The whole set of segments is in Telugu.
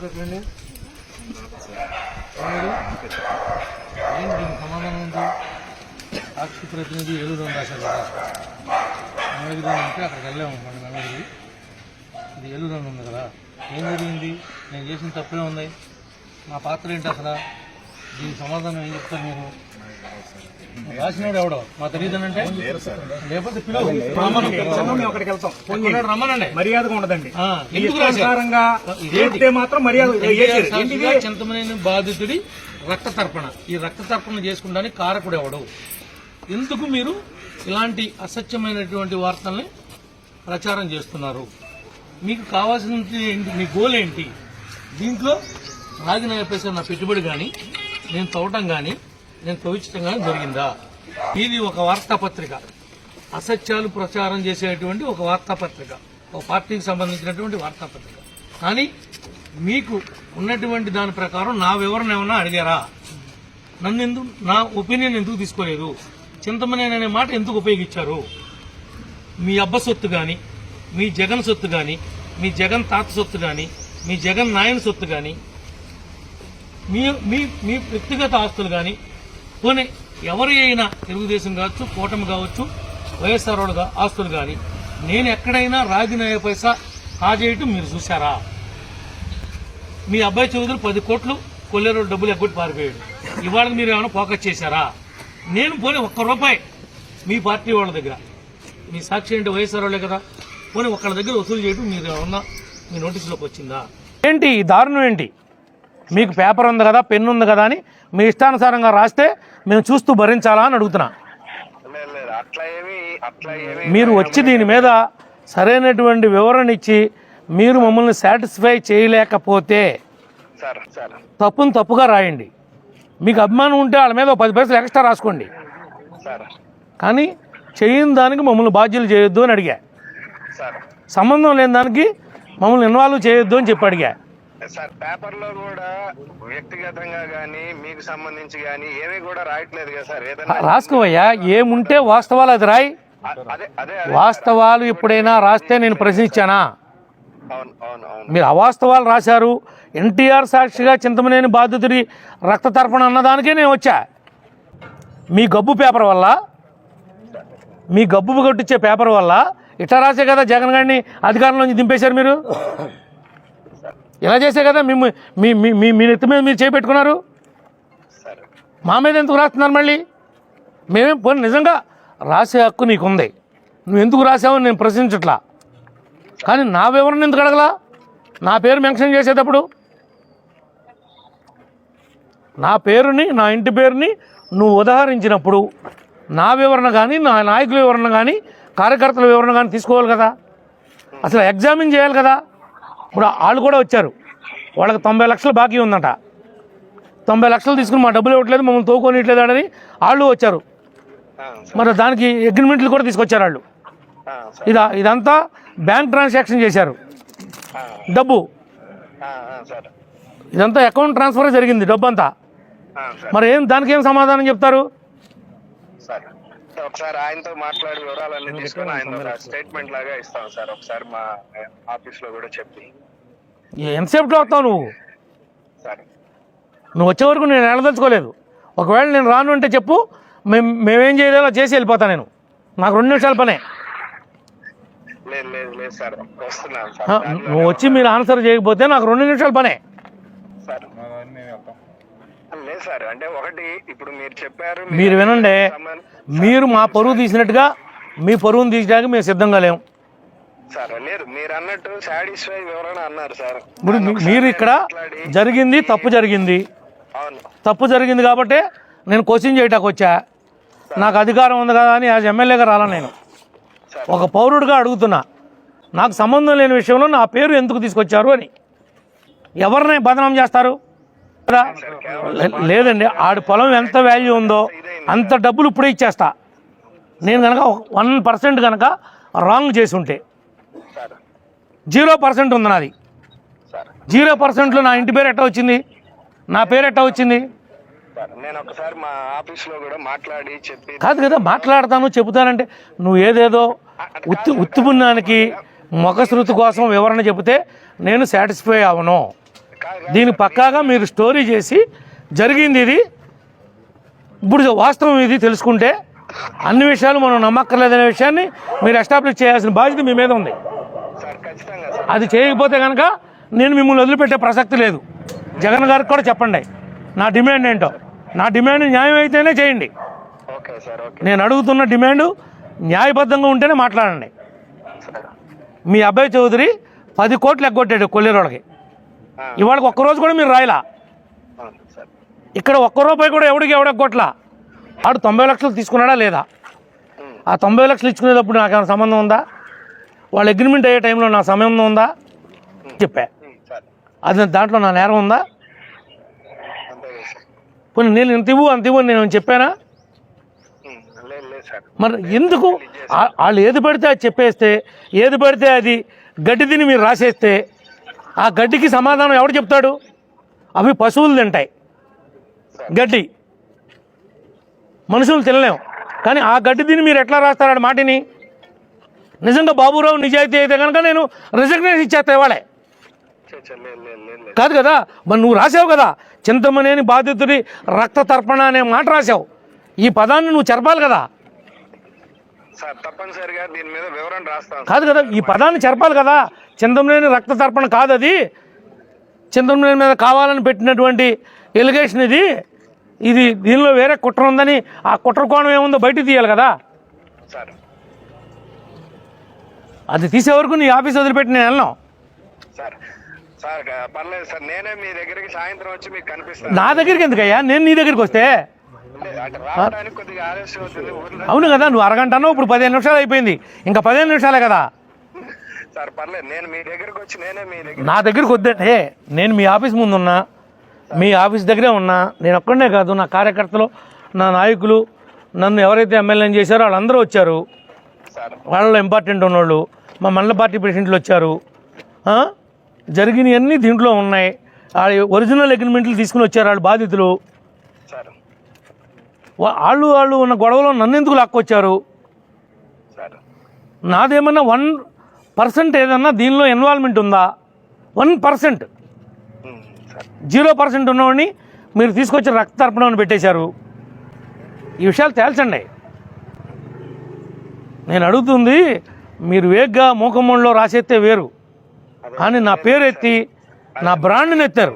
కాపరా ఎక్కడండి ఏం దీనికి సమాధానం ఉంది? సాక్షి ప్రతినిధి ఏలూరు అని రాశారు కదా నమ్మగిరి అంటే అక్కడికి వెళ్ళాము మన నమ్మగిరి ఇది ఏలూరు అని ఉంది కదా. ఏం జరిగింది? నేను చేసిన తప్పే ఉంది. నా పాత్ర ఏంటి అసలు? దీనికి సమాధానం ఏం చెప్తారు మీరు? రాసినాడు ఎవడో? మా తెలియదనంటే లేకపోతే అక్కడికి వెళ్తాం? రమ్మనండి. మర్యాదగా ఉండదండి? ఇష్టానుసారంగా మాత్రం మర్యాద చింతమనేని బాధితుడి రక్త తర్పణ. ఈ రక్త తర్పణ చేసుకుంటానికి కారకుడు ఎవడు? ఎందుకు మీరు ఇలాంటి అసత్యమైనటువంటి వార్తల్ని ప్రచారం చేస్తున్నారు? మీకు కావాల్సిన ఏంటి? మీ గోల్ ఏంటి? దీంట్లో చెప్పేసి నా పెట్టుబడి కానీ నేను తవ్వటం కానీ నేను తవ్వించడం జరిగిందా? ఇది ఒక వార్తాపత్రిక. అసత్యాలు ప్రచారం చేసేటువంటి ఒక వార్తాపత్రిక. ఒక పార్టీకి సంబంధించినటువంటి వార్తాపత్రిక. కానీ మీకు ఉన్నటువంటి దాని ప్రకారం నా వివరణ ఏమన్నా అడిగారా? నన్ను ఎందుకు నా ఒపీనియన్ ఎందుకు తీసుకోలేదు? చింతమనేని అనే మాట ఎందుకు ఉపయోగించారు? మీ అబ్బ సొత్తు కానీ మీ జగన్ సొత్తు కానీ మీ జగన్ తాత సొత్తు కానీ మీ జగన్ నాయన సొత్తు కానీ మీ మీ మీ వ్యక్తిగత ఆస్తులు కానీ పోనీ ఎవరి అయినా తెలుగుదేశం కావచ్చు కూటమి కావచ్చు వైఎస్ఆర్ వాళ్ళు ఆస్తులు కానీ నేను ఎక్కడైనా రాగినాయ పైసా కాజేయటం మీరు చూసారా మీ అబ్బాయి చౌదరి పది కోట్లు కొల్లేరు డబ్బులు ఎగ్గొట్టి పారిపోయాడు. ఇవాళ మీరు ఏమైనా ఫోకస్ చేశారా? నేను పోనీ ఒక్క రూపాయి మీ పార్టీ వాళ్ళ దగ్గర మీ సాక్షి ఏంటి వైఎస్ఆర్ వాళ్ళే కదా పోనీ ఒక్కళ్ళ దగ్గర వసూలు చేయడం మీరు ఏమన్నా మీ నోటీసులోకి వచ్చిందా? ఏంటి ఈ దారుణం ఏంటి? మీకు పేపర్ ఉంది కదా పెన్ను ఉంది కదా అని మీ ఇష్టానుసారంగా రాస్తే మేము చూస్తూ భరించాలా అని అడుగుతున్నా. మీరు వచ్చి దీని మీద సరైనటువంటి వివరణ ఇచ్చి మీరు మమ్మల్ని సాటిస్ఫై చేయలేకపోతే తప్పును తప్పుగా రాయండి. మీకు అభిమానం ఉంటే వాళ్ళ మీద పది పైసలు ఎక్స్ట్రా రాసుకోండి. కానీ చేయని దానికి మమ్మల్ని బాధ్యులు చేయొద్దు అని అడిగా. సార్. సంబంధం లేని దానికి మమ్మల్ని ఇన్వాల్వ్ చేయొద్దు అని చెప్పి అడిగా. సార్ పేపర్లో కూడా వ్యక్తిగతంగా గానీ మీకు సంబంధించి గానీ ఏమీ కూడా రాయట్లేదు కదా సార్. ఏదైనా రాసుకోవయ్యా ఏముంటే వాస్తవాలు అది రాయి. అ- అదే అదే అదే. వాస్తవాలు ఎప్పుడైనా రాస్తే నేను ప్రశ్నించానా? అవును అవును అవును. మీరు అవాస్తవాలు రాశారు. ఎన్టీఆర్ సాక్షిగా చింతమనేని బాధితుడి రక్త తర్పణ అన్నదానికే నేను వచ్చా. మీ గబ్బు పేపర్ వల్ల మీ గబ్బు కొట్టించే పేపర్ వల్ల ఇట్లా రాసే కదా జగన్ గారిని అధికారంలోంచి దింపేశారు మీరు? ఇలా చేసే కదా? మేము మీ మీ మీ నెత్తి మీద మీరు చేపెట్టుకున్నారు? మా మీద ఎందుకు రాస్తున్నారు మళ్ళీ? మేమేం పోనీ నిజంగా రాసే హక్కు నీకుంది. నువ్వు ఎందుకు రాసావని నేను ప్రశ్నించట్లా. కానీ నా వివరణ ఎందుకు అడగలా? నా పేరు మెన్షన్ చేసేటప్పుడు? నా పేరుని నా ఇంటి పేరుని నువ్వు ఉదాహరించినప్పుడు నా వివరణ కానీ నా నాయకుల వివరణ కానీ కార్యకర్తల వివరణ కానీ తీసుకోవాలి కదా? అసలు ఎగ్జామిన్ చేయాలి కదా? ఇప్పుడు వాళ్ళు కూడా వచ్చారు. వాళ్ళకి తొంభై లక్షలు బాకీ ఉందట. తొంభై లక్షలు తీసుకుని మా డబ్బులు ఇవ్వట్లేదు మమ్మల్ని తోకొనిట్లేదు అని వాళ్ళు వచ్చారు. ఆ, సార్. మరి దానికి అగ్రిమెంట్లు కూడా తీసుకొచ్చారు వాళ్ళు. ఆ, సార్. ఇదా ఇదంతా బ్యాంక్ ట్రాన్సాక్షన్ చేశారు. డబ్బు. ఆ, ఆ, సార్. ఇదంతా అకౌంట్ ట్రాన్స్ఫర్ జరిగింది డబ్బు అంతా ఆ, సార్. మరి ఏం దానికి ఏం సమాధానం చెప్తారు? సార్. ఒకసారి ఆయనతో మాట్లాడి వివరాలన్నీ తీసుకొని ఆయన ఒక స్టేట్మెంట్ లాగా ఇస్తాం సార్. ఒకసారి మా ఆఫీస్లో కూడా చెప్పి. ఎంతసేపులో వస్తావు నువ్వు? నువ్వు వచ్చే వరకు నేను వెళ్ళదలుచుకోలేదు ఒకవేళ నేను రాను అంటే చెప్పు మేము మేమేం చేయలేదో చేసి వెళ్ళిపోతాను నేను. నాకు రెండు నిమిషాల పనే. లేదు లేదు లేదు సార్. వస్తున్నాను ఆ, సార్ నువ్వు వచ్చి మీరు ఆన్సర్ చేయకపోతే నాకు రెండు నిమిషాల పనే. సార్. లేదు సార్ అంటే ఒకటి ఇప్పుడు మీరు చెప్పారు మీరు వినండి. మీరు మా పరువు తీసినట్టుగా మీ పరువును తీసడానికి మేము సిద్ధంగా లేము. సార్ మీరు అన్నట్టు సాటిస్ఫై వివరణ అన్నారు సార్. ఇప్పుడు మీరు ఇక్కడ జరిగింది తప్పు జరిగింది. అవును. తప్పు జరిగింది కాబట్టి నేను క్వశ్చన్ చేయటానికి వచ్చా? నాకు అధికారం ఉంది కదా అని యాజ్ ఎమ్మెల్యేగా రాలా నేను. ఒక పౌరుడిగా అడుగుతున్నా నాకు సంబంధం లేని విషయంలో నా పేరు ఎందుకు తీసుకొచ్చారు అని. ఎవరిని బదనాం చేస్తారు? లేదండి ఆడి పొలం ఎంత వాల్యూ ఉందో అంత డబ్బులు ఇప్పుడే ఇచ్చేస్తా. నేను కనుక వన్ పర్సెంట్ కనుక రాంగ్ చేసి ఉంటే జీరో పర్సెంట్ ఉంది నాది. జీరో పర్సెంట్లో నా ఇంటి పేరు ఎట్లా వచ్చింది? నా పేరు ఎట్లా వచ్చింది? సార్ నేను ఒకసారి మా ఆఫీస్లో కూడా మాట్లాడి చెప్పి కాదు కదా మాట్లాడతాను చెబుతానంటే నువ్వు ఏదేదో ఉత్తి ఉత్తుపుణ్యానికి ముఖశృతి కోసం వివరణ చెబితే నేను సాటిస్ఫై అవను. దీని పక్కాగా మీరు స్టోరీ చేసి జరిగింది ఇది. ఇప్పుడు వాస్తవం ఇది తెలుసుకుంటే అన్ని విషయాలు మనం నమ్మక్కర్లేదనే విషయాన్ని మీరు ఎస్టాబ్లిష్ చేయాల్సిన బాధ్యత మీ మీద ఉంది. అది చేయకపోతే కనుక నేను మిమ్మల్ని వదిలిపెట్టే ప్రసక్తి లేదు. జగన్ గారికి కూడా చెప్పండి. నా డిమాండ్ ఏంటో. నా డిమాండ్ న్యాయం అయితేనే చేయండి. నేను అడుగుతున్న డిమాండ్ న్యాయబద్ధంగా ఉంటేనే మాట్లాడండి. మీ అబ్బాయి చౌదరి పది కోట్లు ఎగ్గొట్టాడు కొల్లేరోళ్ళకి ఆ, ఇవాళ ఒక్కరోజు కూడా మీరు రాయలా? ఇక్కడ ఒక్క రూపాయి కూడా ఎవడికి ఎవడెగ్గొట్లా? వాడు తొంభై లక్షలు తీసుకున్నాడా లేదా? ఆ తొంభై లక్షలు ఇచ్చుకునేటప్పుడు నాకు ఏమైనా సంబంధం ఉందా? వాళ్ళ అగ్రిమెంట్ అయ్యే టైంలో నా సమయం ఉందా? చెప్పా. అది దాంట్లో నా నేరం ఉందా? పోనీ నేను ఇంత ఇవ్వు అంత ఇవ్వు నేను చెప్పానా? మరి ఎందుకు? వాళ్ళు ఏది పడితే అది చెప్పేస్తే ఏది పడితే అది గడ్డి తిని మీరు రాసేస్తే ఆ గడ్డికి సమాధానం ఎవడు చెప్తాడు? అవి పశువులు తింటాయి. గడ్డి. మనుషులు తినలేం. కానీ ఆ గడ్డి తిని మీరు ఎట్లా రాస్తారు ఆడ మాటిని? నిజంగా బాబురావు నిజాయితీ అయితే కనుక నేను రిజగ్నేషన్ ఇచ్చేస్తా ఇవాళే. కాదు కదా మరి నువ్వు రాసావు కదా చింతమనేని బాధితుడి రక్త తర్పణ అనే మాట రాసావు ఈ పదాన్ని నువ్వు చెరపాలి కదా. సార్ తప్పనిసరిగా దీని మీద వివరణ రాస్తాను సార్. కాదు కదా ఈ పదాన్ని చెరపాలి కదా. చింతమనేని రక్త తర్పణ కాదు అది చింతమనేని మీద కావాలని పెట్టినటువంటి ఎలిగేషన్ ఇది. ఇది దీనిలో వేరే కుట్ర ఉందని ఆ కుట్ర కోణం ఏముందో బయట తీయాలి కదా? సార్. అది తీసే వరకు నీ ఆఫీస్ వదిలిపెట్టి నేను వెళ్ళను. సార్. పర్లేదు సార్ నేనే మీ దగ్గరికి సాయంత్రం వచ్చి మీకు కనిపిస్తాను. నా దగ్గరికి ఎందుకయ్యా? నేను నీ దగ్గరికి వస్తే? అవును కదా నువ్వు అరగంట అన్నావు ఇప్పుడు పదిహేను నిమిషాలు అయిపోయింది. ఇంకా పదిహేను నిమిషాలే కదా. సార్ పర్లేదు నేను మీ దగ్గరకు వచ్చి నేనే మీ దగ్గర నా దగ్గరికి వద్దంటే నేను మీ ఆఫీస్ ముందు ఉన్నా మీ ఆఫీస్ దగ్గరే ఉన్నా నేను ఒక్కడనే కాదు నా కార్యకర్తలు నా నాయకులు నన్ను ఎవరైతే ఎమ్మెల్యేని చేశారో వాళ్ళందరూ వచ్చారు. వాళ్ళలో ఇంపార్టెంట్ ఉన్నోళ్ళు మా మండల పార్టీ ప్రెసిడెంట్లు వచ్చారు? జరిగినవన్నీ దీంట్లో ఉన్నాయి. ఆ ఒరిజినల్ అగ్రిమెంట్లు తీసుకుని వచ్చారు వాళ్ళు బాధితులు. వాళ్ళు వాళ్ళు ఉన్న గొడవలో నన్ను ఎందుకు లాక్కొచ్చారు? నాదేమన్నా వన్ పర్సెంట్ ఏదన్నా దీనిలో ఇన్వాల్వ్మెంట్ ఉందా? One percent. జీరో పర్సెంట్ ఉన్నవాడిని మీరు తీసుకొచ్చి రక్త తర్పణం పెట్టేశారు. ఈ విషయాలు తేల్చండి. నేను అడుగుతుంది మీరు వేగ్గా మూకమ్మలో రాసేస్తే వేరు. కానీ నా పేరు ఎత్తి నా బ్రాండ్ని ఎత్తారు.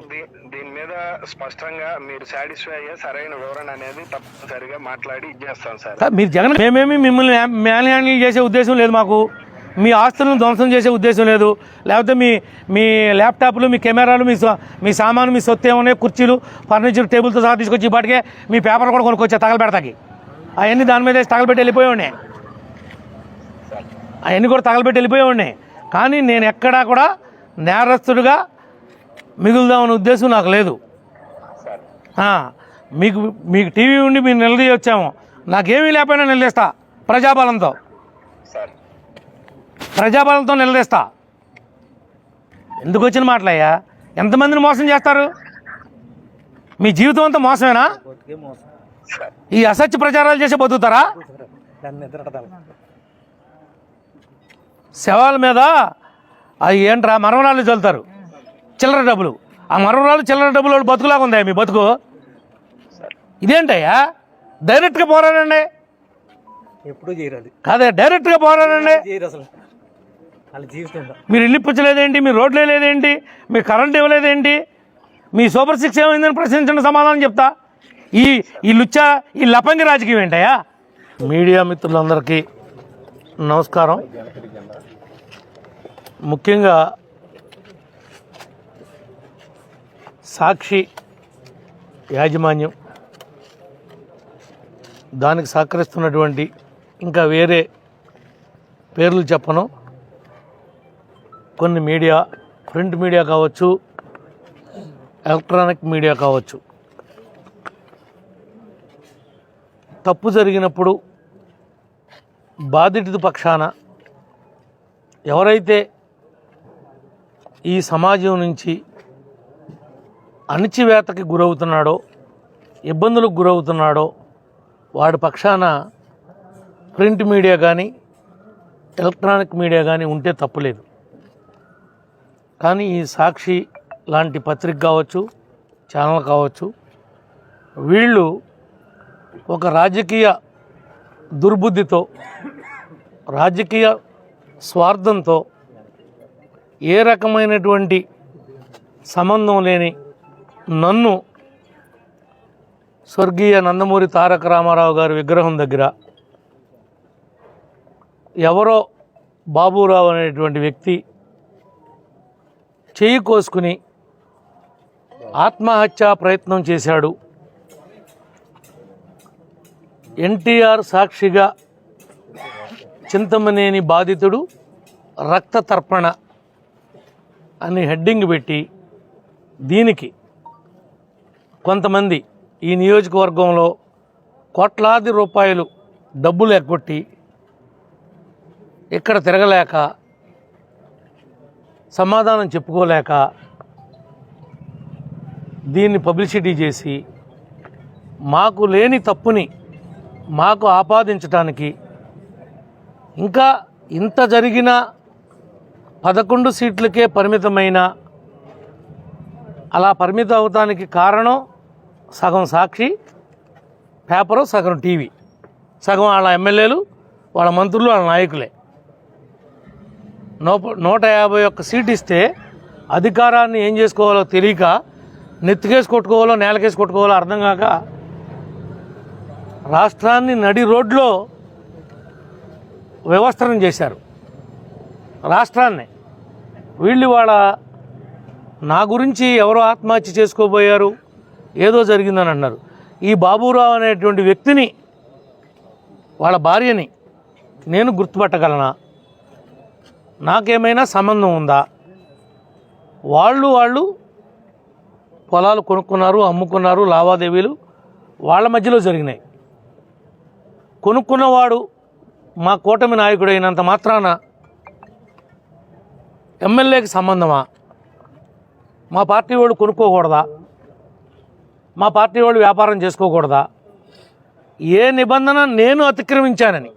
దీని మీద స్పష్టంగా మీరు సాటిస్ఫై అయ్యే సరైన వివరణ అనేది తప్పనిసరిగా మాట్లాడి ఇచ్చేస్తాం సార్. మీరు జగన్ మేమేమి మిమ్మల్ని మ్యాన్ హ్యాండిల్ చేసే ఉద్దేశం లేదు మాకు. మీ ఆస్తులను ధ్వంసం చేసే ఉద్దేశం లేదు. లేకపోతే మీ మీ ల్యాప్టాప్లు మీ కెమెరాలు మీ మీ సామాను మీ సొత్తు ఏమన్నాయి? కుర్చీలు ఫర్నిచర్ టేబుల్తో సహా తీసుకొచ్చి ఇప్పటికే మీ పేపర్ కూడా కొనుక్కొచ్చా తగలబెడతాకి. అవన్నీ దాని మీద తగలబెట్టి వెళ్ళిపోయి ఉన్నాయి అవన్నీ కూడా తగలబెట్టి వెళ్ళిపోయి ఉన్నాయి కానీ నేను ఎక్కడా కూడా నేరస్తుడిగా మిగులుదామనే ఉద్దేశం నాకు లేదు. మీకు మీకు టీవీ ఉండి మీరు నిలదీయొచ్చాము. నాకేమీ లేకపోయినా నిలదీస్తా ప్రజాబలంతో. సార్. ప్రజాబలంతో నిలదీస్తా. ఎందుకు వచ్చిన మాటలయ్యా? ఎంతమందిని మోసం చేస్తారు? మీ జీవితం అంతా మోసమేనా? ఈ అసత్య ప్రచారాలు చేసి బతుకుతారా? శవాల మీద అవి ఏంట్రా మరమరాలు చల్లుతారు. చిల్లర డబ్బులు. ఆ మరమరాలు చిల్లర డబ్బులు బతుకులాగా ఉందా మీ బతుకు? ఇదేంటయ్యా? డైరెక్ట్గా పోరాడండి. ఎప్పుడు చేయరు అది. కాదే డైరెక్ట్గా పోరాడండి. అసలు. మీరు ఇల్లు ఇప్పించలేదేంటి మీ రోడ్లు వేయలేదేంటి? మీ కరెంట్ ఇవ్వలేదేంటి? మీ సూపర్ సిక్స్ ఏమైందని ప్రశ్నించిన సమాధానం చెప్తా. ఈ ఈ లుచ్చా ఈ లపంగి రాజకీయం ఏంటయ్యా? మీడియా మిత్రులందరికీ నమస్కారం. ముఖ్యంగా సాక్షి యాజమాన్యం దానికి సహకరిస్తున్నటువంటి ఇంకా వేరే పేర్లు చెప్పను. కొన్ని మీడియా ప్రింట్ మీడియా కావచ్చు ఎలక్ట్రానిక్ మీడియా కావచ్చు. తప్పు జరిగినప్పుడు బాధితుడి పక్షాన ఎవరైతే ఈ సమాజం నుంచి అణిచివేతకి గురవుతున్నాడో ఇబ్బందులకు గురవుతున్నాడో వాడి పక్షాన ప్రింట్ మీడియా కానీ ఎలక్ట్రానిక్ మీడియా కానీ ఉంటే తప్పులేదు. కానీ ఈ సాక్షి లాంటి పత్రిక కావచ్చు ఛానల్ కావచ్చు వీళ్ళు ఒక రాజకీయ దుర్బుద్ధితో రాజకీయ స్వార్థంతో ఏ రకమైనటువంటి సంబంధం లేని నన్ను స్వర్గీయ నందమూరి తారక రామారావు గారి విగ్రహం దగ్గర ఎవరో బాబురావు అనేటువంటి వ్యక్తి చేయి కోసుకుని ఆత్మహత్యా ప్రయత్నం చేశాడు. ఎన్టీఆర్ సాక్షిగా చింతమనేని బాధితుడు రక్త తర్పణ అని హెడ్డింగ్ పెట్టి దీనికి కొంతమంది ఈ నియోజకవర్గంలో కోట్లాది రూపాయలు డబ్బులు ఎగ్గొట్టి ఇక్కడ తిరగలేక సమాధానం చెప్పుకోలేక దీన్ని పబ్లిసిటీ చేసి మాకు లేని తప్పుని మాకు ఆపాదించటానికి ఇంకా ఇంత జరిగిన పదకొండు సీట్లకే పరిమితమైన అలా పరిమితం అవటానికి కారణం సగం సాక్షి పేపరు సగం టీవీ. సగం వాళ్ళ ఎమ్మెల్యేలు వాళ్ళ మంత్రులు వాళ్ళ నాయకులే. నూట యాభై ఒక్క సీట్ ఇస్తే అధికారాన్ని ఏం చేసుకోవాలో తెలియక నెత్తికేసి కొట్టుకోవాలో నేలకేసి కొట్టుకోవాలో అర్థం కాక రాష్ట్రాన్ని నడి రోడ్లో వ్యవస్థనం చేశారు. రాష్ట్రాన్ని. వీళ్ళు వాళ్ళ నా గురించి ఎవరో ఆత్మహత్య చేసుకోబోయారు ఏదో జరిగిందని అన్నారు. ఈ బాబురావు అనేటువంటి వ్యక్తిని వాళ్ళ భార్యని నేను గుర్తుపట్టగలనా? నాకేమైనా సంబంధం ఉందా? వాళ్ళు వాళ్ళు పొలాలు కొనుక్కున్నారు అమ్ముకున్నారు లావాదేవీలు వాళ్ళ మధ్యలో జరిగినాయి. కొనుక్కున్నవాడు మా కూటమి నాయకుడైనంత మాత్రాన ఎమ్మెల్యేకి సంబంధమా? మా పార్టీ వాళ్ళు కొనుక్కోకూడదా? మా పార్టీ వాళ్ళు వ్యాపారం చేసుకోకూడదా? ఏ నిబంధన నేను అతిక్రమించానని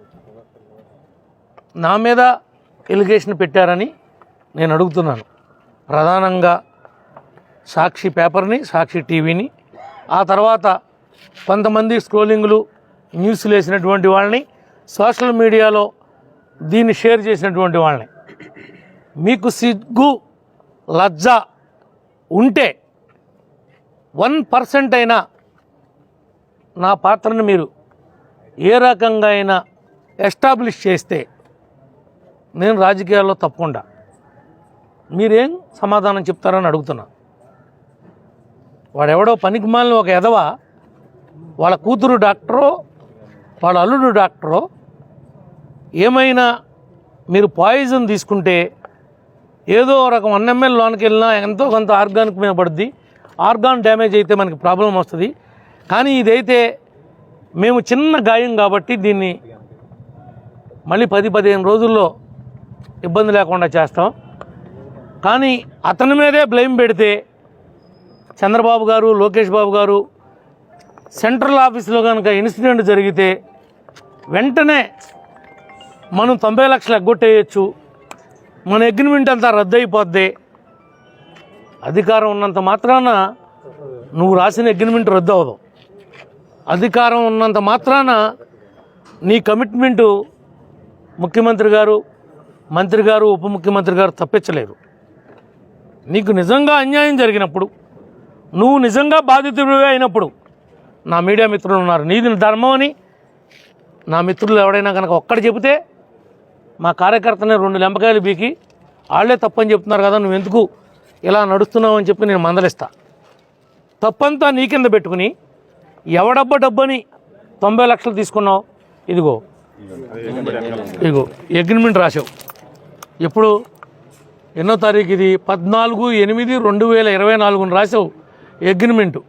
నా మీద ఎలిగేషన్ పెట్టారని నేను అడుగుతున్నాను. ప్రధానంగా సాక్షి పేపర్ని సాక్షి టీవీని ఆ తర్వాత కొంతమంది స్క్రోలింగ్లు న్యూస్లు వేసినటువంటి వాళ్ళని సోషల్ మీడియాలో దీన్ని షేర్ చేసినటువంటి వాళ్ళని. మీకు సిగ్గు లజ్జ ఉంటే వన్ పర్సెంట్ అయినా నా పాత్రను మీరు ఏ రకంగా అయినా ఎస్టాబ్లిష్ చేస్తే నేను రాజకీయాల్లో తప్పకుండా. మీరేం సమాధానం చెప్తారని అడుగుతున్నా. వాడెవడో పనికిమాలిన ఒక ఎదవ వాళ్ళ కూతురు డాక్టరో వాళ్ళ అల్లుడు డాక్టరో ఏమైనా మీరు పాయిజన్ తీసుకుంటే ఏదో రకం అన్ఎంఎల్ లోనికి వెళ్ళినా ఎంతో కొంత ఆర్గానిక్ మీద పడుద్ది ఆర్గాన్ డ్యామేజ్ అయితే మనకి ప్రాబ్లం వస్తుంది. కానీ ఇదైతే మేము చిన్న గాయం కాబట్టి దీన్ని మళ్ళీ పది పదిహేను రోజుల్లో ఇబ్బంది లేకుండా చేస్తాం. కానీ అతని మీదే బ్లేమ్ పెడితే చంద్రబాబు గారు లోకేష్ బాబు గారు సెంట్రల్ ఆఫీస్లో కనుక ఇన్సిడెంట్ జరిగితే వెంటనే మనం తొంభై లక్షలు ఎగ్గొట్టేయచ్చు. మన అగ్రిమెంట్ అంతా రద్దు అయిపోద్ది అధికారం ఉన్నంత మాత్రాన నువ్వు రాసిన అగ్రిమెంట్ రద్దు అవ్వదు అధికారం ఉన్నంత మాత్రాన నీ కమిట్మెంటు ముఖ్యమంత్రి గారు మంత్రి గారు ఉప ముఖ్యమంత్రి గారు తప్పించలేరు. నీకు నిజంగా అన్యాయం జరిగినప్పుడు నువ్వు నిజంగా బాధితుడివే అయినప్పుడు నా మీడియా మిత్రులు ఉన్నారు. నీది ధర్మం అని నా మిత్రులు ఎవడైనా కనుక ఒక్కడ చెబితే మా కార్యకర్తనే రెండు లెంపకాయలు బీకి వాళ్ళే తప్పని చెప్తున్నారు కదా నువ్వు ఎందుకు ఇలా నడుస్తున్నావు అని చెప్పి నేను మందలిస్తా. తప్పంతా నీ కింద పెట్టుకుని ఎవడబ్బ డబ్బని తొంభై లక్షలు తీసుకున్నావు? ఇదిగో. ఇదిగో అగ్రిమెంట్ రాసావు ఎప్పుడు? ఎన్నో తారీఖు ఇది? పద్నాలుగు ఎనిమిది రెండు వేల ఇరవై నాలుగున రాసావు. అగ్రిమెంటు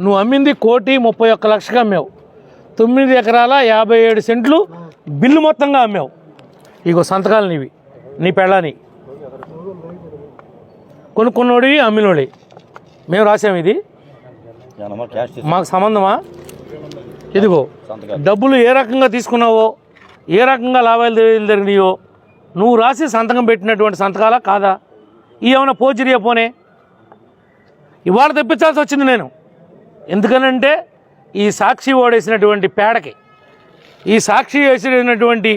నువ్వు అమ్మింది కోటి ముప్పై ఒక్క లక్షగా అమ్మావు. తొమ్మిది ఎకరాల యాభై ఏడు సెంట్లు బిల్లు మొత్తంగా అమ్మావు. ఇగో సంతకాలు నీవి. నీ పెళ్ళాని. కొనుక్కున్నోడి అమ్మినోడి. మేము రాసాము ఇది. మాకు సంబంధమా? ఇదిగో డబ్బులు ఏ రకంగా తీసుకున్నావో ఏ రకంగా లావాదేవీలు జరిగినాయో నువ్వు రాసి సంతకం పెట్టినటువంటి సంతకాలా కాదా? ఈ ఏమైనా పోచిరియా పోనే? ఇవాళ తెప్పించాల్సి వచ్చింది నేను. ఎందుకనంటే ఈ సాక్షి ఓడేసినటువంటి పేడకి ఈ సాక్షి వేసినటువంటి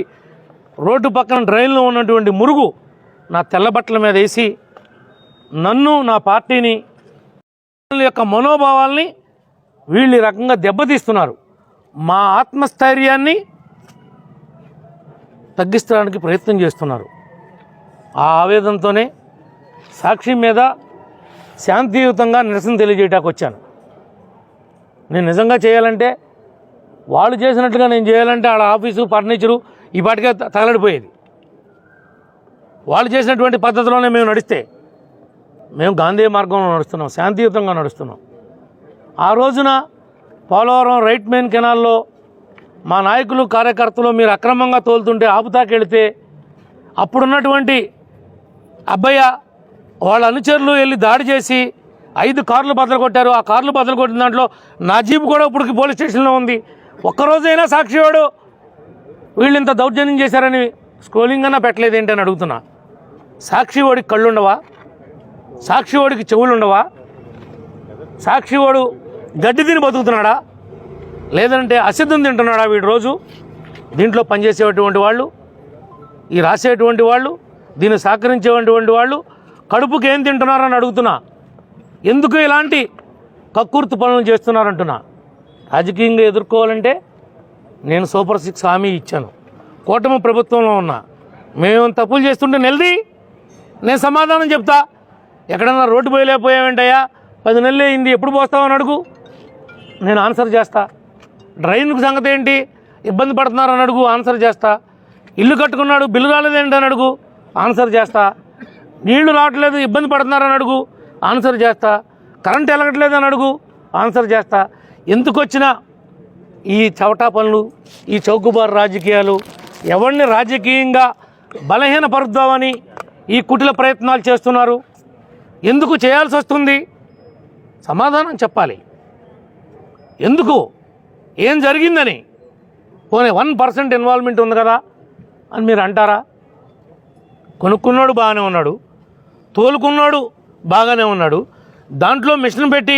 రోడ్డు పక్కన డ్రైన్లో ఉన్నటువంటి మురుగు నా తెల్ల బట్టల మీద వేసి నన్ను నా పార్టీని యొక్క మనోభావాల్ని వీళ్ళు రకంగా దెబ్బతీస్తున్నారు. మా ఆత్మస్థైర్యాన్ని తగ్గించడానికి ప్రయత్నం చేస్తున్నారు. ఆ ఆవేదనతోనే సాక్షి మీద శాంతియుతంగా నిరసన తెలియజేయటానికి వచ్చాను. నేను నిజంగా చేయాలంటే వాళ్ళు చేసినట్లుగా నేను చేయాలంటే ఆడ ఆఫీసు ఫర్నిచరు ఈ పాటికే తగలడిపోయేది. వాళ్ళు చేసినటువంటి పద్ధతిలోనే మేము నడిస్తే మేము గాంధీ మార్గంలో నడుస్తున్నాం శాంతియుతంగా నడుస్తున్నాం. ఆ రోజున పోలవరం రైట్ మెయిన్ కెనాల్లో మా నాయకులు కార్యకర్తలు మీరు అక్రమంగా తోలుతుంటే ఆపుతాకెళితే అప్పుడున్నటువంటి అబ్బయ్య వాళ్ళ అనుచరులు వెళ్ళి దాడి చేసి ఐదు కార్లు బద్దలు కొట్టారు. ఆ కార్లు బద్దలు కొట్టిన దాంట్లో నా జీప్ కూడా ఇప్పటికి పోలీస్ స్టేషన్లో ఉంది. ఒక్కరోజైనా సాక్షివాడు వీళ్ళు ఇంత దౌర్జన్యం చేశారని స్క్రోలింగ్ అన్నా పెట్టలేదు ఏంటని అడుగుతున్నా. సాక్షివాడికి కళ్ళు ఉండవా సాక్షివాడికి చెవులు ఉండవా సాక్షివాడు గడ్డి తిని బతుకుతున్నాడా? లేదంటే అసిద్ధం తింటున్నాడా వీడు రోజు? దీంట్లో పనిచేసేటువంటి వాళ్ళు ఈ రాసేటువంటి వాళ్ళు దీన్ని సహకరించేటువంటి వాళ్ళు కడుపుకి ఏం తింటున్నారని అడుగుతున్నా. ఎందుకు ఇలాంటి కక్కుర్తి పనులు చేస్తున్నారంటున్నా? రాజకీయంగా ఎదుర్కోవాలంటే నేను సూపర్ సిక్స్ హామీ ఇచ్చాను. కూటమి ప్రభుత్వంలో ఉన్నా. మేము తప్పులు చేస్తుంటే నిలది నేను సమాధానం చెప్తా. ఎక్కడన్నా రోడ్డు పోయలేకపోయావేంటయ్యా? పది నెలలు అయింది ఎప్పుడు పోస్తావని అడుగు. నేను ఆన్సర్ చేస్తా. డ్రైన్కు సంగతి ఏంటి? ఇబ్బంది పడుతున్నారని అడుగు ఆన్సర్ చేస్తా. ఇల్లు కట్టుకున్నాడు బిల్లు రాలేదేంటి అని అడుగు ఆన్సర్ చేస్తా. నీళ్ళు రావట్లేదు ఇబ్బంది పడుతున్నారని అడుగు ఆన్సర్ చేస్తా. కరెంట్ వెలగట్లేదు అని అడుగు ఆన్సర్ చేస్తా. ఎందుకు వచ్చినా ఈ చవటా పనులు ఈ చౌకబారు రాజకీయాలు? ఎవరిని రాజకీయంగా బలహీనపరుద్దామని ఈ కుటిల ప్రయత్నాలు చేస్తున్నారు? ఎందుకు చేయాల్సి వస్తుంది? సమాధానం చెప్పాలి. ఎందుకు ఏం జరిగిందని? పోనీ వన్ పర్సెంట్ ఇన్వాల్వ్మెంట్ ఉంది కదా అని మీరు అంటారా? కొనుక్కున్నాడు బాగానే ఉన్నాడు. తోలుకున్నాడు బాగానే ఉన్నాడు. దాంట్లో మిషన్ పెట్టి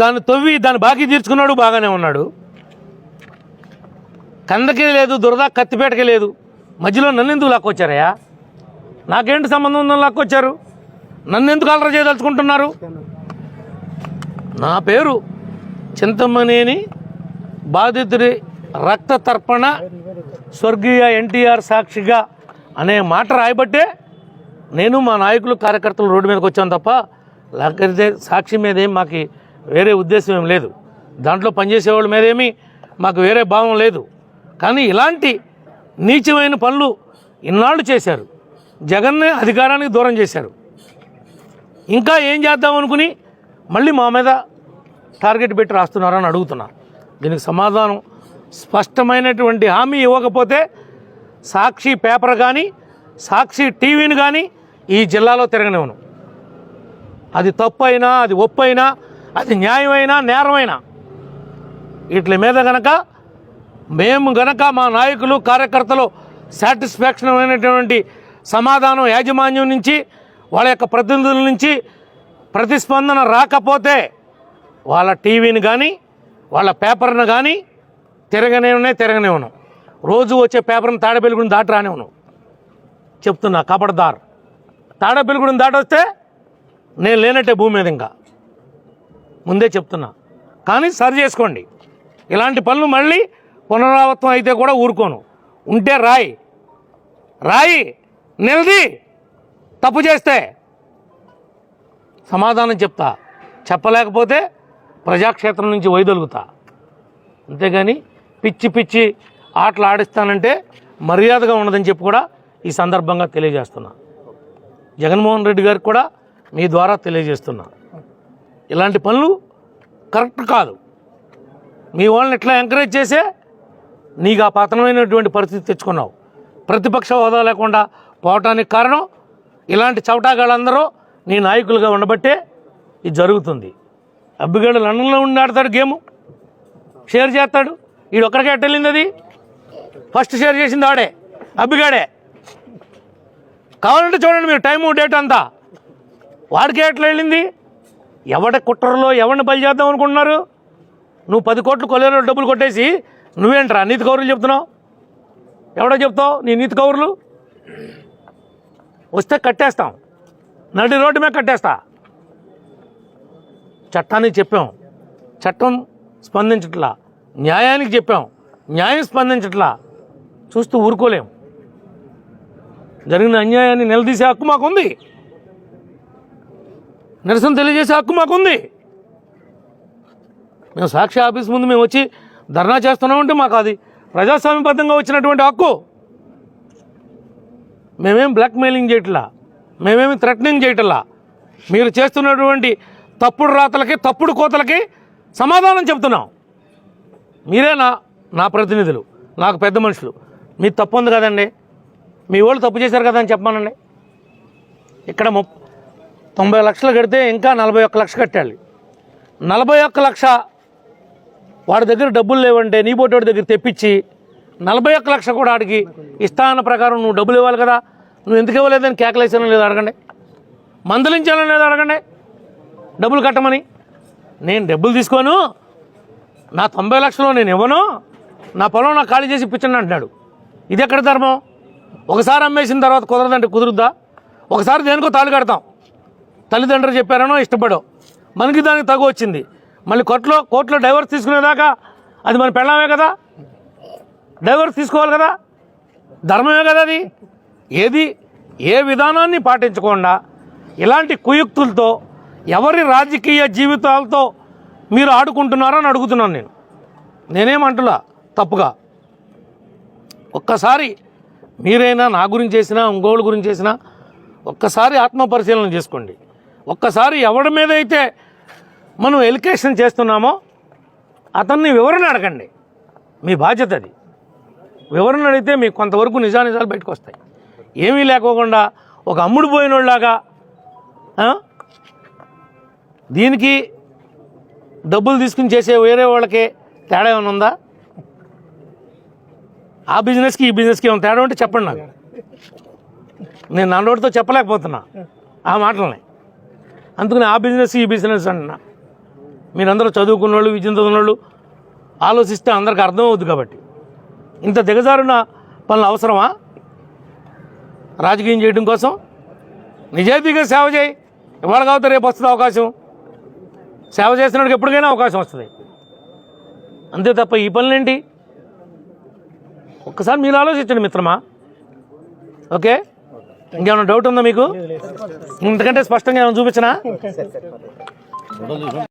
దాన్ని తవ్వి దాన్ని బాకీ తీర్చుకున్నాడు బాగానే ఉన్నాడు. కందకి లేదు దురద కత్తిపేటకి లేదు. మధ్యలో నన్ను ఎందుకు లాక్కొచ్చారయ్యా? నాకేంటి సంబంధం ఉందని లాక్కొచ్చారు? నన్ను ఎందుకు అలర చేయదలుచుకుంటున్నారు? నా పేరు చింతమనేని బాధితుడి రక్త తర్పణ స్వర్గీయ ఎన్టీఆర్ సాక్షిగా అనే మాట రాయబట్టే నేను మా నాయకులు కార్యకర్తలు రోడ్డు మీదకి వచ్చాను తప్ప లేకపోతే సాక్షి మీద ఏం మాకు వేరే ఉద్దేశం ఏం లేదు. దాంట్లో పనిచేసేవాళ్ళ మీద ఏమీ మాకు వేరే భావం లేదు. కానీ ఇలాంటి నీచమైన పనులు ఇన్నాళ్ళు చేశారు. జగన్నే అధికారానికి దూరం చేశారు. ఇంకా ఏం చేద్దాం అనుకుని మళ్ళీ మా మీద టార్గెట్ పెట్టి రాస్తున్నారని అడుగుతున్నా. దీనికి సమాధానం స్పష్టమైనటువంటి హామీ ఇవ్వకపోతే సాక్షి పేపర్ కానీ సాక్షి టీవీని కానీ ఈ జిల్లాలో తిరగనివ్వను. అది తప్పు అయినా అది ఒప్పైనా అది న్యాయమైనా నేరమైనా. వీటి మీద గనక మేము గనక మా నాయకులు కార్యకర్తలు సాటిస్ఫాక్షన్ అయినటువంటి సమాధానం యాజమాన్యం నుంచి వాళ్ళ యొక్క ప్రతినిధుల నుంచి ప్రతిస్పందన రాకపోతే వాళ్ళ టీవీని కానీ వాళ్ళ పేపర్ను కానీ తిరగనేవనే తిరగనివ్వను రోజు వచ్చే పేపర్ని తాడబెలుగుని దాటి ఉన్నాం. చెప్తున్నా కబడ్దార్. తాడబెలుగుడిని దాటొస్తే నేను లేనట్టే భూమి మీద ఇంకా. ముందే చెప్తున్నా. కానీ సరి చేసుకోండి. ఇలాంటి పనులు మళ్ళీ పునరావృతం అయితే కూడా ఊరుకోను. ఉంటే రాయి. రాయి నిలది. తప్పు చేస్తే సమాధానం చెప్తా. చెప్పలేకపోతే ప్రజాక్షేత్రం నుంచి వైదొలుగుతా. అంతేగాని పిచ్చి పిచ్చి ఆటలు ఆడిస్తానంటే మర్యాదగా ఉండదని చెప్పి కూడా ఈ సందర్భంగా తెలియజేస్తున్నా. జగన్మోహన్ రెడ్డి గారికి కూడా మీ ద్వారా తెలియజేస్తున్నా. ఇలాంటి పనులు కరెక్ట్ కాదు. మీ వాళ్ళని ఇట్లా ఎంకరేజ్ చేసే నీకు ఆ పతనమైనటువంటి పరిస్థితి తెచ్చుకున్నావు. ప్రతిపక్ష హోదా లేకుండా పోవటానికి కారణం ఇలాంటి చవటాగాళ్ళందరూ నీ నాయకులుగా ఉండబట్టే ఇది జరుగుతుంది. అబ్బిగాడు లండన్లో ఉండి ఆడతాడు గేము. షేర్ చేస్తాడు. వీడు ఒక్కడికే ఎట్టెళ్ళింది అది? ఫస్ట్ షేర్ చేసింది ఆడే. అబ్బిగాడే. కావాలంటే చూడండి మీరు టైము డేట్ అంతా. వాడికి ఎట్లా వెళ్ళింది? ఎవడ కుట్రలో ఎవరిని బలి చేద్దాం అనుకుంటున్నారు? నువ్వు పది కోట్లు కొలేరు డబ్బులు కొట్టేసి నువ్వేంట్రా నీతి కౌరులు చెప్తున్నావు? ఎవడో చెప్తావు? నీ నీతి కౌరులు? వస్తే కట్టేస్తాం. నడి రోడ్డు మీద కట్టేస్తా. చట్టానికి చెప్పాం. చట్టం స్పందించట్లా. న్యాయానికి చెప్పాం. న్యాయం స్పందించట్లా. చూస్తూ ఊరుకోలేం. జరిగిన అన్యాయాన్ని నిలదీసే హక్కు మాకుంది. నిరసన తెలియజేసే హక్కు మాకుంది. మేము సాక్షి ఆఫీస్ ముందు మేము వచ్చి ధర్నా చేస్తున్నామంటే మాకు అది ప్రజాస్వామ్యబద్ధంగా వచ్చినటువంటి హక్కు. మేమేం బ్లాక్మెయిలింగ్ చేయట్లా. మేమేమి థ్రెటనింగ్ చేయట్లా. మీరు చేస్తున్నటువంటి తప్పుడు రాతలకి తప్పుడు కోతలకి సమాధానం చెబుతున్నాం. మీరే నా నా ప్రతినిధులు నాకు పెద్ద మనుషులు. మీ తప్పు ఉంది కదండి. మీ వాళ్ళు తప్పు చేశారు కదా అని చెప్పమానండి. ఇక్కడ ముప్ తొంభై లక్షలు కడితే ఇంకా నలభై ఒక్క లక్ష కట్టాలి. నలభై ఒక్క లక్ష వాడి దగ్గర డబ్బులు లేవంటే నీ బోటోడి దగ్గర తెప్పించి నలభై ఒక్క లక్ష కూడా ఆడికి ఇస్తాన ప్రకారం నువ్వు డబ్బులు ఇవ్వాలి కదా. నువ్వు ఎందుకు ఇవ్వలేదని కేకలేసానో లేదో అడగండి. మందలించాలని లేదో అడగండి. డబ్బులు కట్టమని. నేను డబ్బులు తీసుకోను. నా తొంభై లక్షలు నేను ఇవ్వను. నా పొలం నాకు ఖాళీ చేసి ఇప్పించండి అంటున్నాడు. ఇది ఎక్కడ ధర్మం? ఒకసారి అమ్మేసిన తర్వాత కుదరదంటే కుదురుద్దా? ఒకసారి దేనికో తాళి కడతాం. తల్లిదండ్రులు చెప్పారనో ఇష్టపడో. మనకి దానికి తగు వచ్చింది. మళ్ళీ కొట్లో కోర్టులో డైవర్స్ తీసుకునేదాకా అది మన పెళ్ళామే కదా? డైవర్స్ తీసుకోవాలి కదా? ధర్మమే కదా అది? ఏది? ఏ విధానాన్ని పాటించకుండా ఇలాంటి కుయుక్తులతో ఎవరి రాజకీయ జీవితాలతో మీరు ఆడుకుంటున్నారో అని అడుగుతున్నాను నేను. నేనేమంటున్నా తప్పుగా. ఒక్కసారి మీరైనా నా గురించి చేసినా ఇంకోళ్ళ గురించి చేసినా ఒక్కసారి ఆత్మపరిశీలన చేసుకోండి. ఒక్కసారి ఎవడి మీద అయితే మనం ఎలికేషన్ చేస్తున్నామో అతన్ని వివరణ అడగండి. మీ బాధ్యత అది. వివరణ అడిగితే మీకు కొంతవరకు నిజానిజాలు బయటకు వస్తాయి. ఏమీ లేకోకుండా ఒక అమ్ముడు పోయినోళ్ళలాగా దీనికి డబ్బులు తీసుకుని చేసే వేరే వాళ్ళకి తేడా ఏమైనా ఉందా? ఆ బిజినెస్కి ఈ బిజినెస్కి ఏమైనా తేడా ఉంటే చెప్పండి నాకు. నేను నా నోటితో చెప్పలేకపోతున్నా ఆ మాటలని. అందుకని ఆ బిజినెస్ ఈ బిజినెస్ అంటున్నా. మీరందరూ చదువుకున్న వాళ్ళు విద్య చదువుకున్న వాళ్ళు ఆలోచిస్తే అందరికి అర్థం కాబట్టి. ఇంత దిగజారున పనులు అవసరమా? రాజకీయం చేయడం కోసం? నిజాయితీగా సేవ చేయి. ఇవాళ కాకపోతే రేపు వస్తుంది అవకాశం. సేవ చేసినప్పుడు ఎప్పటికైనా అవకాశం వస్తుంది. అంతే తప్ప ఈ పనులేంటి? ఒక్కసారి మీరు ఆలోచించండి మిత్రమా. ఓకే? ఇంకేమైనా డౌట్ ఉందా మీకు? ఇంతకంటే స్పష్టంగా ఏమైనా చూపించనా?